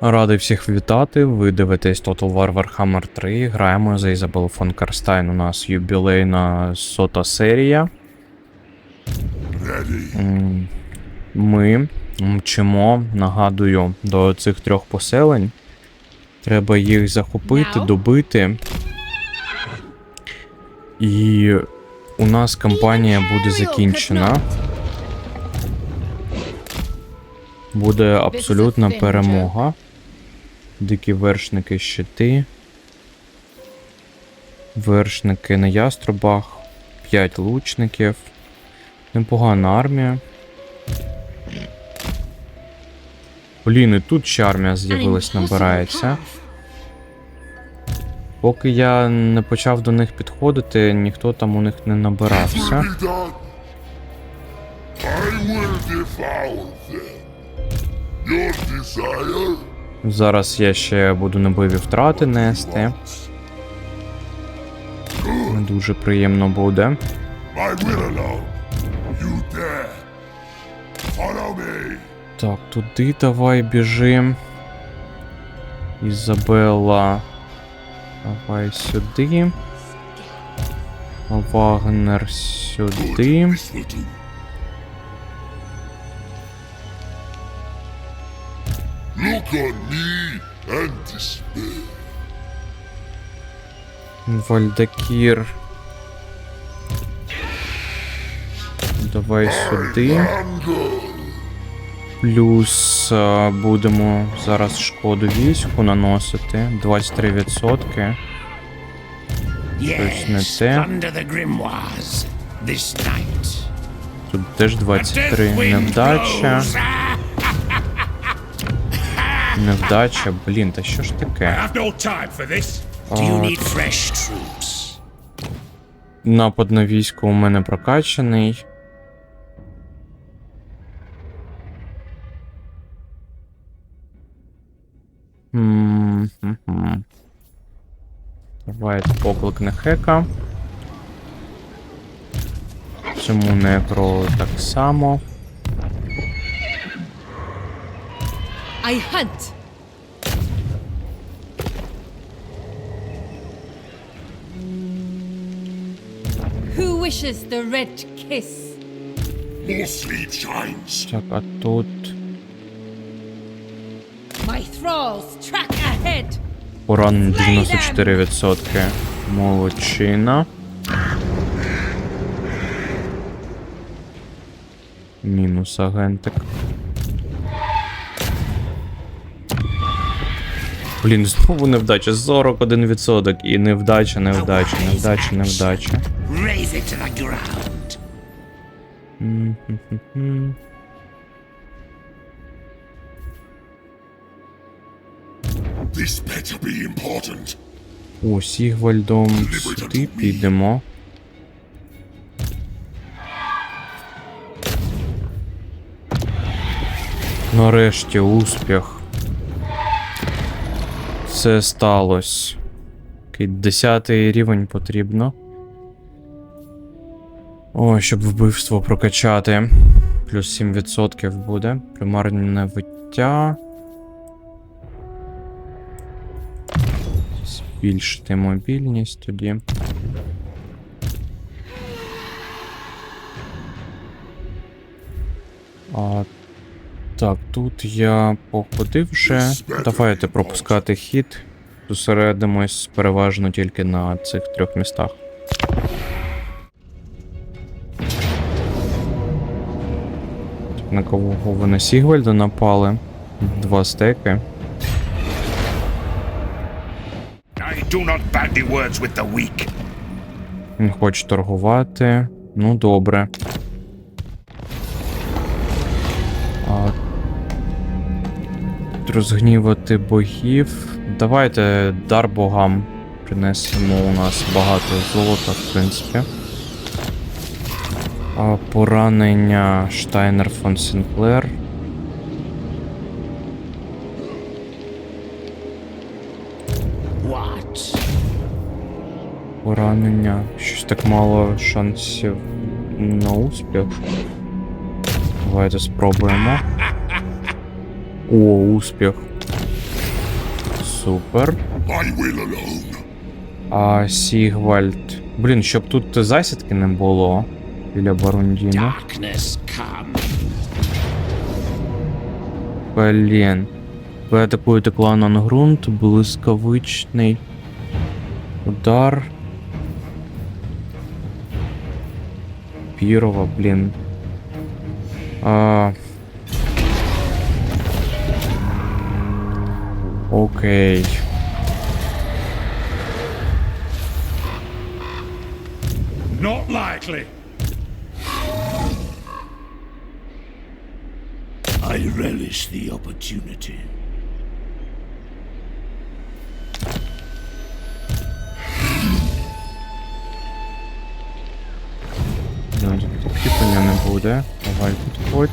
Радий всіх вітати. Ви дивитесь Total War Warhammer 3. Граємо за Ізабелу фон Карстайн. У нас юбілейна сота серія. Ми мчимо, нагадую, до цих трьох поселень. Треба їх захопити, добити. І у нас кампанія буде закінчена. Буде абсолютна перемога. Дикі вершники щити. Вершники на яструбах. 5 лучників. Непогана армія. Блін, і тут ще армія з'явилась, набирається. Поки я не почав до них підходити, ніхто там у них не набирався. I will devour them. Your desire Зараз я ще буду на бойові втрати нести. Не дуже приємно буде. Так, туди давай біжим. Ізабелла. Давай сюди. Вагнер сюди. Look on me and despair. Вальдакір. Давай сюди. Плюс е, будемо зараз шкоду війську наносити 23%. Yes, не те. under the grimoires this night. Тут теж 23 невдача. Невдача, блін, та що ж таке? Напад на військо у мене прокачаний. Давайте покликне хека. Цьому некро так само. I hunt. Who wishes the red kiss? More sleep shines. Так, а тут My thralls track ahead. урон 94%. Молодчина. Мінус агентик. Блін, знову невдача. 41%. І невдача, невдача, невдача, невдача. This better be important. О, Сігвальдом сюди підемо. Нарешті успіх. Це сталося. Десятий рівень потрібно. О, щоб вбивство прокачати. Плюс 7% буде. Примарне виття. Збільшити мобільність тоді. А, так, тут я походив вже. Давайте пропускати хід. Зосередимось переважно тільки на цих трьох містах. На кого ви на Сігвальда напали? Два стеки. Він хоче торгувати. Ну, добре. Розгнівати богів. Давайте дар богам. Принесемо у нас багато золота, в принципі. А, поранення Штайнер фон Сінклер. Поранення. Щось так мало шансів на успіх. Давайте спробуємо. О, успіх. Супер. А Сігвальд. Блін, щоб тут засідки не було біля Барундіна. Блін. Ви атакуєте клан Ангрунт, блискавичний удар. Пірова, блін. А... Окей. Not likely. I relish the opportunity. Ну, тільки підкріплення не буде. Давай підходь.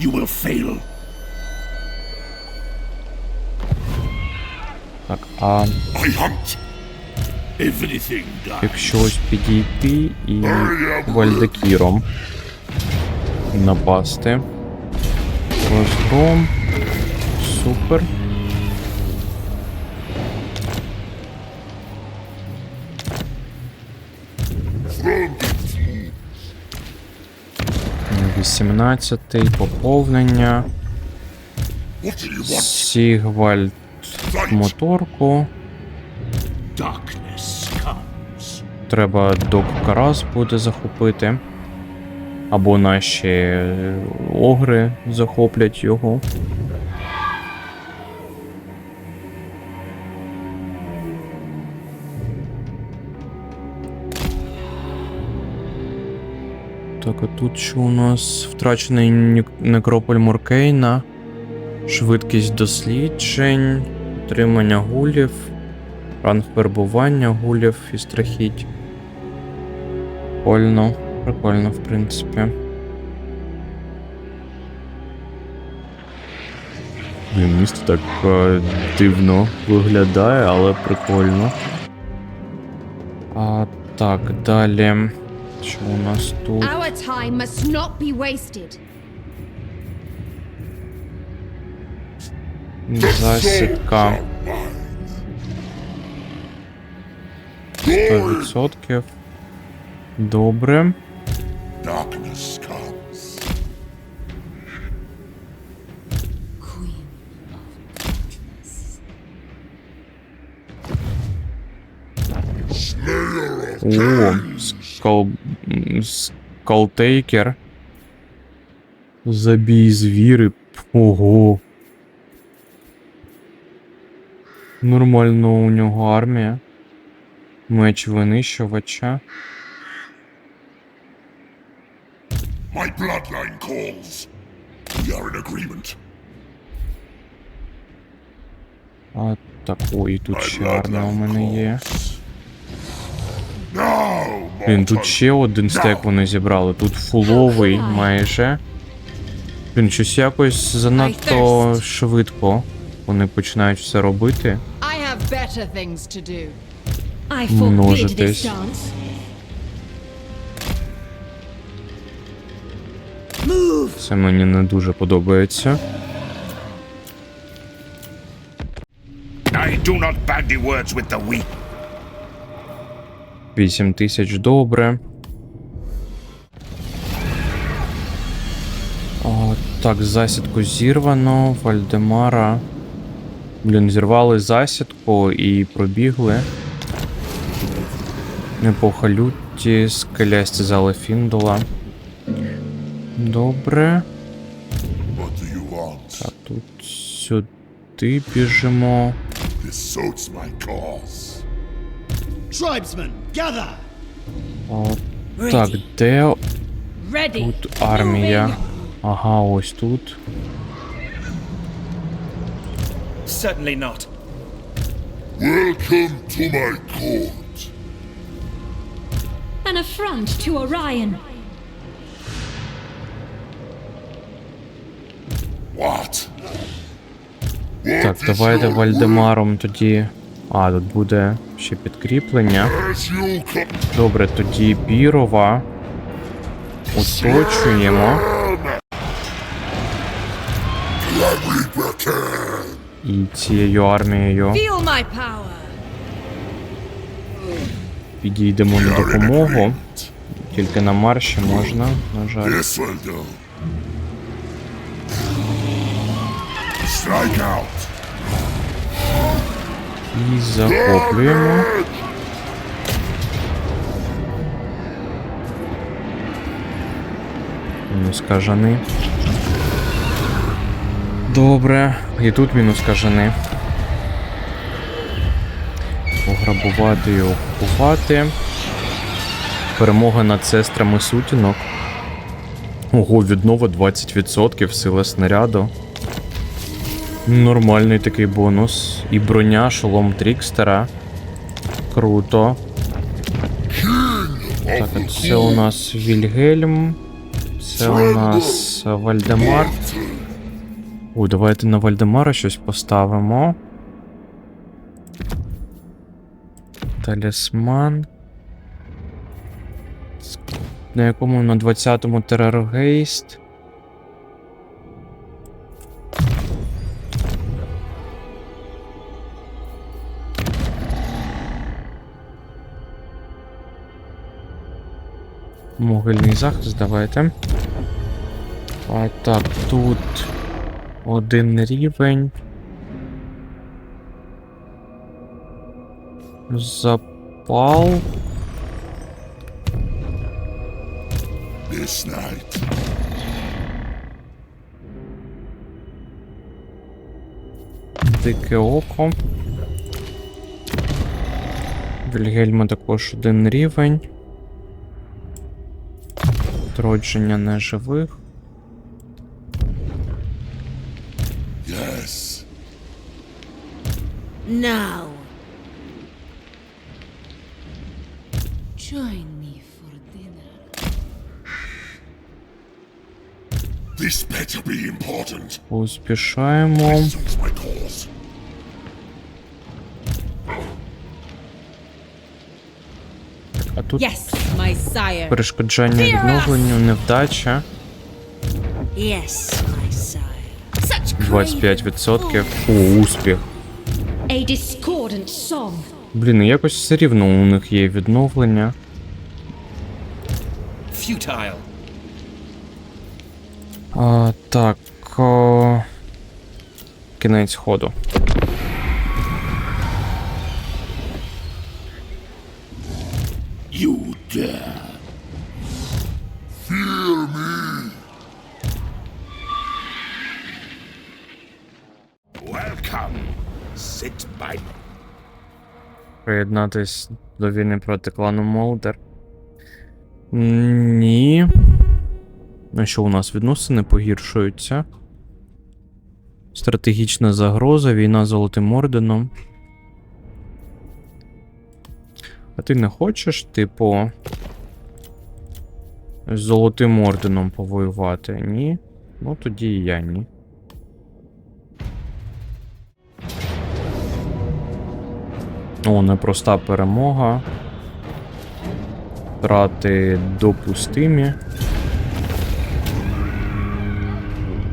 You will fail. Так, а якщо ось підійти і Вальдекіром напасти. Розгром. Супер. Вісімнадцятий поповнення. Сігвальд. Моторку. Треба док Карас буде захопити. Або наші е, огри захоплять його. Так, а тут що у нас? Втрачений некрополь Муркейна, швидкість досліджень, отримання гулів, ранг перебування гулів і страхіть. Прикольно, прикольно, в принципі. Блін, місто так е, дивно виглядає, але прикольно. А, так, далі. Що у нас тут? Our time must not be wasted. Засідка. 100%. Добре. О, скал... скалтейкер. Забій звіри. Ого. Нормально у нього армія. Меч винищувача. My bloodline calls. We are in agreement. А так, ой, тут My ще армія у мене є. Блін, тут ще один стек вони зібрали. Тут фуловий майже. Блін, щось якось занадто швидко. Вони починають все робити. Better things to do. I forbid this dance. Це мені не дуже подобається. I do not bandy words with the weak. 8 тисяч добре. О, так, засідку зірвано. Вальдемара. Блін, зірвали засідку і пробігли. Не по халюті, скелясті зали Фіндола. Добре. Так, тут сюди біжимо. О, так, де тут армія? Ага, ось тут. Certainly not. Welcome to my court. An affront to Orion. What? Так, What давайте Вальдемаром тоді. А, тут буде ще підкріплення. Добре, тоді Бірова. Оточуємо. І цією армією підійдемо на допомогу. Тільки на марші можна, на жаль. І захоплюємо. Мінус кажани. Добре. І тут мінус кажани. Пограбувати і окупувати. Перемога над сестрами сутінок. Ого, віднова 20% сила снаряду. Нормальний такий бонус. І броня, шолом Трікстера. Круто. Так, це у нас Вільгельм. Це у нас Вальдемар. Ой, давайте на Вальдемара щось поставимо. Талісман. На якому на 20-му тероргейст. Могильний захист, давайте. А так, тут один рівень. Запал. This night. Дике око. Вільгельма також один рівень. Тродження неживих. Yes. Now. Join me for dinner. This better be important. Cause. А тут Yes, my sire. перешкоджання відновленню, невдача. Yes, my sire. Such 25%. О, успіх. A discordant song. Блін, якось все рівно у них є відновлення. Futile. А, так. О... Кінець ходу. You dare. Welcome. Me. Приєднатись до війни проти клану Молдер. Ні. А що у нас відносини погіршуються? Стратегічна загроза, війна з Золотим Орденом. А ти не хочеш, типу. З Золотим Орденом повоювати? Ні? Ну тоді і я ні. О, непроста перемога. Втрати допустимі.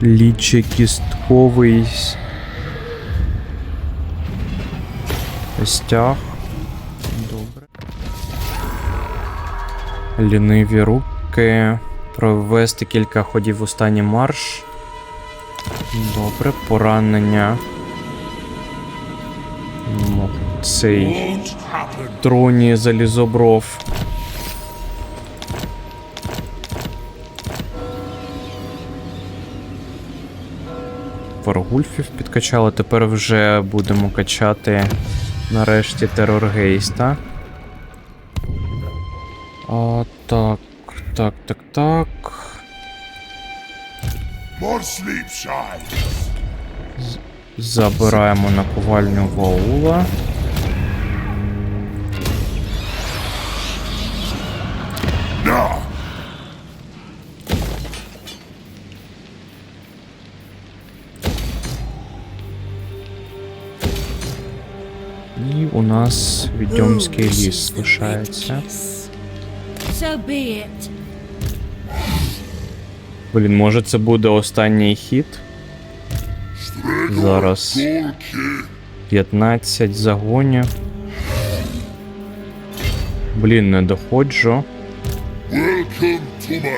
Ліче кістковий стяг. Добре. Ліниві руки. Провести кілька ходів в останній марш. Добре, поранення. Цей троні залізобров. Варгульфів підкачали, тепер вже будемо качати нарешті тероргейста. А, так, так, так, так. Забираємо наковальню Ваула. Нас відьомський ліс лишається. Блін, може це буде останній хід? Зараз 15 загонів. Блін, не доходжу.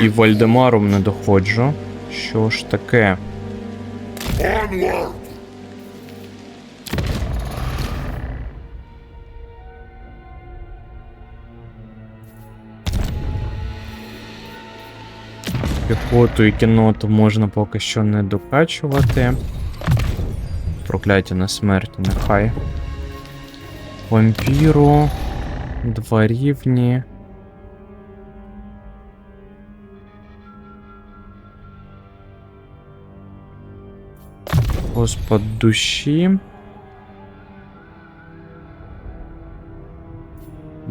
І Вальдемаром не доходжу. Що ж таке? Піхоту і кіноту можна поки що не докачувати. Прокляття на смерть, нехай. Вампіру. Два рівні. Господь душі.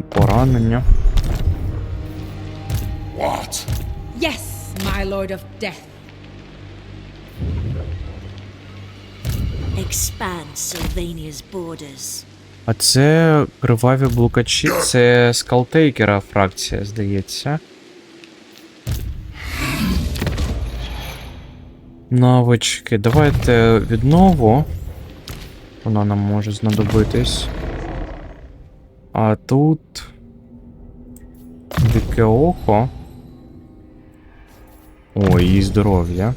Поранення. Lord of death. Expand Sylvania's borders. А це криваві блукачі, це скалтейкера фракція, здається. Навички. Давайте віднову. Вона нам може знадобитись. А тут. Дике око. Ой, її здоров'я.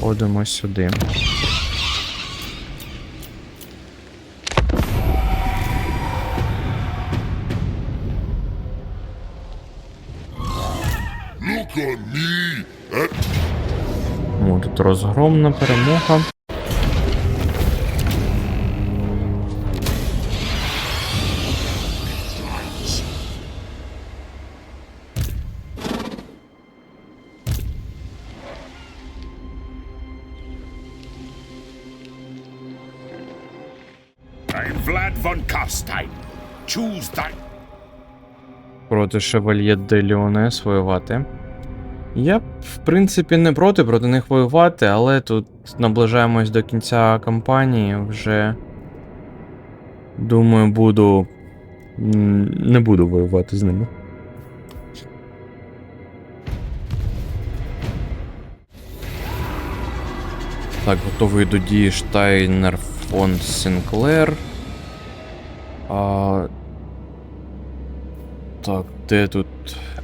Ходимо сюди. Me О, тут розгромна перемога. Vlad von Carstein. Choose thy проти Шевальє де Ліонес воювати. Я, в принципі, не проти проти них воювати, але тут наближаємось до кінця кампанії. Вже думаю, буду. Не буду воювати з ними. Так, готовий до дії Штайнер фон Сінклер. А, так, де тут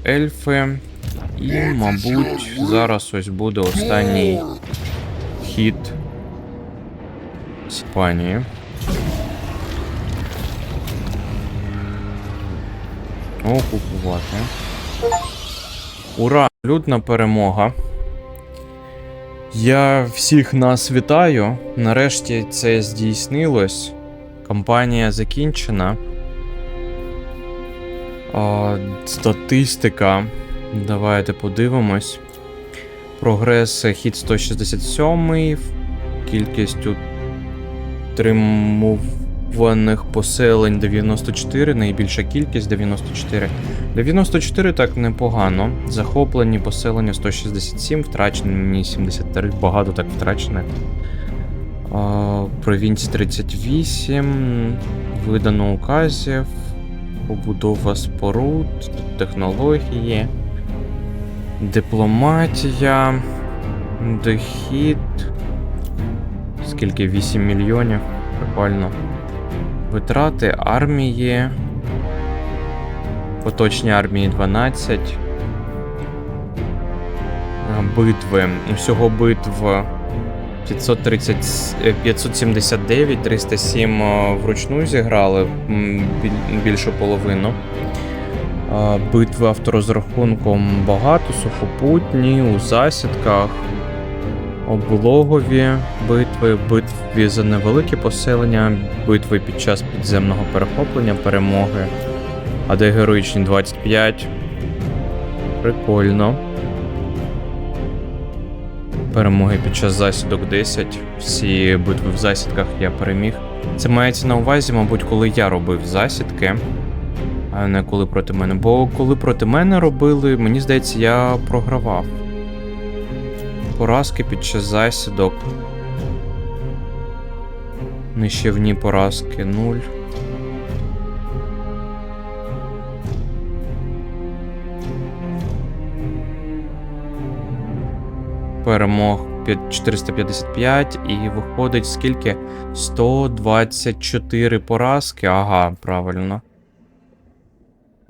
ельфи? І, мабуть, зараз ось буде останній хід Іспанії. Окупувати. Ура! Людна перемога. Я всіх нас вітаю. Нарешті це здійснилось. Кампанія закінчена. А, статистика. Давайте подивимось. Прогрес е, хід 167. Кількість утримуваних поселень 94, найбільша кількість 94. 94 так непогано. Захоплені поселення 167, втрачені 73, багато так втрачених. А, Провінції 38, видано указів, побудова споруд, технології, дипломатія, дохід. Скільки? 8 мільйонів. Прикольно. Витрати армії. Поточні армії 12. Е, Битви. Усього битв 530, е, 579, 307 е, вручну зіграли більшу половину. Е, Битви авторозрахунком багато, сухопутні, у засідках, облогові битви, битві за невеликі поселення, битви під час підземного перехоплення, перемоги. А де героїчні 25. Прикольно. Перемоги під час засідок 10. Всі битви в засідках я переміг. Це мається на увазі, мабуть, коли я робив засідки, а не коли проти мене. Бо коли проти мене робили, мені здається, я програвав. Поразки під час засідок. Нищівні поразки 0. Перемог під 455, і виходить скільки? 124 поразки. Ага, правильно.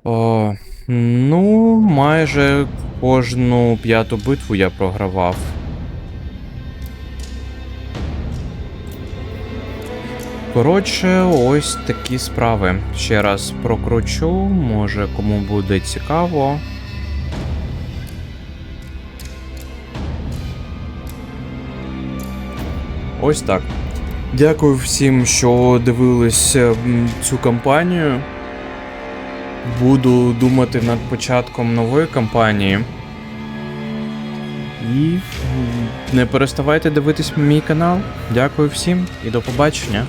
О, ну, майже кожну п'яту битву я програвав. Коротше, ось такі справи. Ще раз прокручу, може кому буде цікаво. Ось так. Дякую всім, що дивились цю кампанію. Буду думати над початком нової кампанії. І не переставайте дивитись мій канал. Дякую всім і до побачення.